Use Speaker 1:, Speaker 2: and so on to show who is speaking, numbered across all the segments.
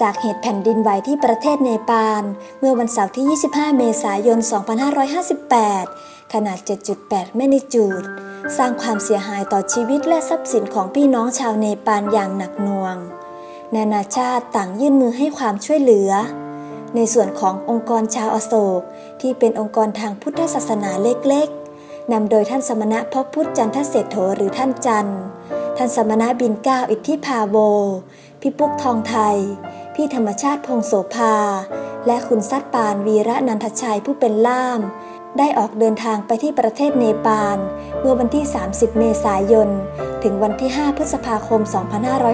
Speaker 1: จากเหตุแผ่นดินไหวที่ประเทศเนปาล เมื่อวันเสาร์ที่ 25 เมษายน 2558 ขนาด 7.8 แมนิจูด สร้างความเสียหายต่อชีวิตและทรัพย์สินของพี่น้องชาวเนปาลอย่างหนักหน่วง นานาชาติต่างยื่นมือให้ความช่วยเหลือ ในส่วนขององค์กรชาวอโศกที่เป็นองค์กรทางพุทธศาสนาเล็กๆ นำโดยท่านสมณะพ่อพุทธจันทเศรษโธหรือท่านจันทร์ท่านสมณะบินก้าวอิทธิพาโว พี่ปุ๊กทองไทย พี่ธรรมชาติพงโสภา และคุณซัดปานวีระนันทชัยผู้เป็นล่าม ได้ออกเดินทางไปที่ประเทศเนปาล เมื่อวันที่ 30 เมษายน ถึงวันที่ 5 พฤษภาคม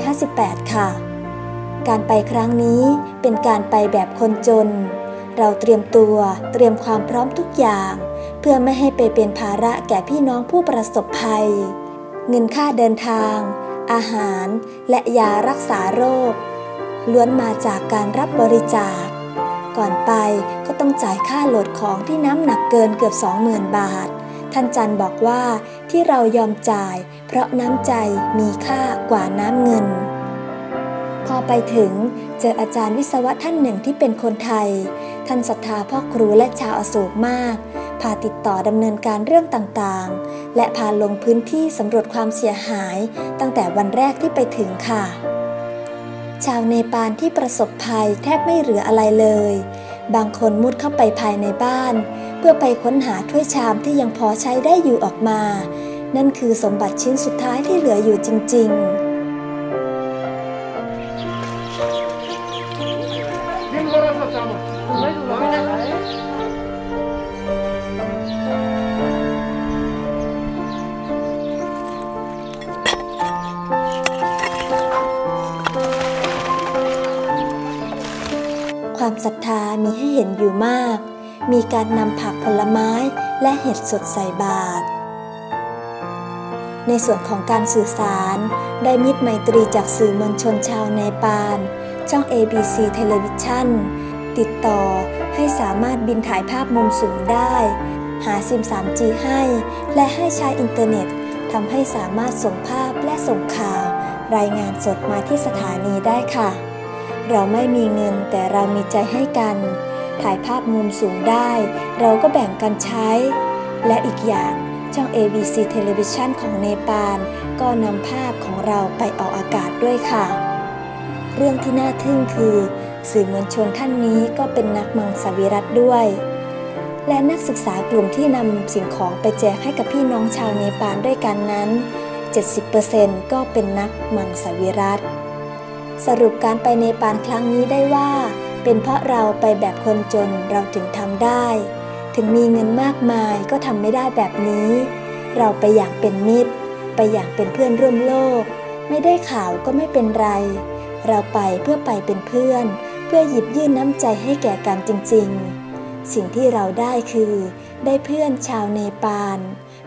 Speaker 1: 2558 ค่ะ การไปครั้งนี้เป็นการไปแบบคนจน เราเตรียมตัวเตรียมความพร้อมทุกอย่าง พื่อไม่ให้ไปเป็นภาระแก่พี่น้องผู้ประสบภัย เงินค่าเดินทาง อาหาร และยารักษาโรค ล้วนมาจากการรับบริจาค ก่อนไปก็ต้องจ่ายค่าโหลดของที่น้ำหนักเกินเกือบ 20,000 บาท ท่านจันบอกว่าที่เรายอมจ่าย เพราะน้ำใจมีค่ากว่าน้ำเงิน พอไปถึงเจออาจารย์วิศวะท่านหนึ่งที่เป็นคนไทย ท่านศรัทธาพ่อครูและชาวอโศกมาก พาติดต่อดำเนินการเรื่องต่างๆ และพาลงพื้นที่สำรวจความเสียหายตั้งแต่วันแรกที่ไปถึงค่ะ ชาวเนปาลที่ประสบภัยแทบไม่เหลืออะไรเลย บางคนมุดเข้าไปภายในบ้าน เพื่อไปค้นหาถ้วยชามที่ยังพอใช้ได้อยู่ออกมา นั่นคือสมบัติชิ้นสุดท้ายที่เหลืออยู่จริง ๆ ความศรัทธามีให้เห็นอยู่มาก มีการนำผักผลไม้และเห็ดสดใส่บาตรในส่วนของการสื่อสาร ได้มิตรไมตรีจากสื่อมวลชนชาวเนปาล ช่อง ABC Television ติดต่อให้สามารถบินถ่ายภาพมุมสูงได้ หาซิม 3G ให้ และให้ใช้อินเทอร์เน็ตทำให้สามารถส่งภาพและส่งข่าว รายงานสดมาที่สถานีได้ค่ะ เราไม่มีเงินแต่เรามีใจให้กัน ถ่ายภาพมุมสูงได้ เราก็แบ่งกันใช้ และอีกอย่างช่อง ABC Television ของเนปาลก็นำภาพของเราไปออกอากาศด้วยค่ะ เรื่องที่น่าทึ่งคือ สื่อมวลชนท่านนี้ก็เป็นนักมังสวิรัตด้วย และนักศึกษากลุ่มที่นำสิ่งของไปแจกให้กับพี่น้องชาวเนปาลด้วยกันนั้น 70%ก็เป็นนักมังสวิรัต สรุปการไปเนปาลครั้งนี้ได้ว่า เป็นเพราะเราไปแบบคนจนเราถึงทำได้ ถึงมีเงินมากมายก็ทำไม่ได้แบบนี้ เราไปอย่างเป็นมิตร ไปอย่างเป็นเพื่อนร่วมโลก ไม่ได้ข่าวก็ไม่เป็นไร เราไปเพื่อไปเป็นเพื่อน เพื่อหยิบยื่นน้ำใจให้แก่กันจริง ๆ สิ่งที่เราได้คือ ได้เพื่อนชาวเนปาล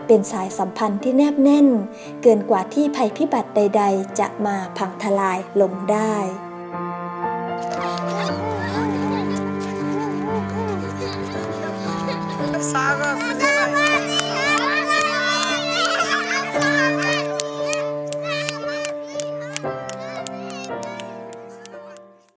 Speaker 1: เป็นสายสัมพันธ์ที่แนบแน่น เกินกว่าที่ภัยพิบัติใด ๆ จะมาพังทลายลงได้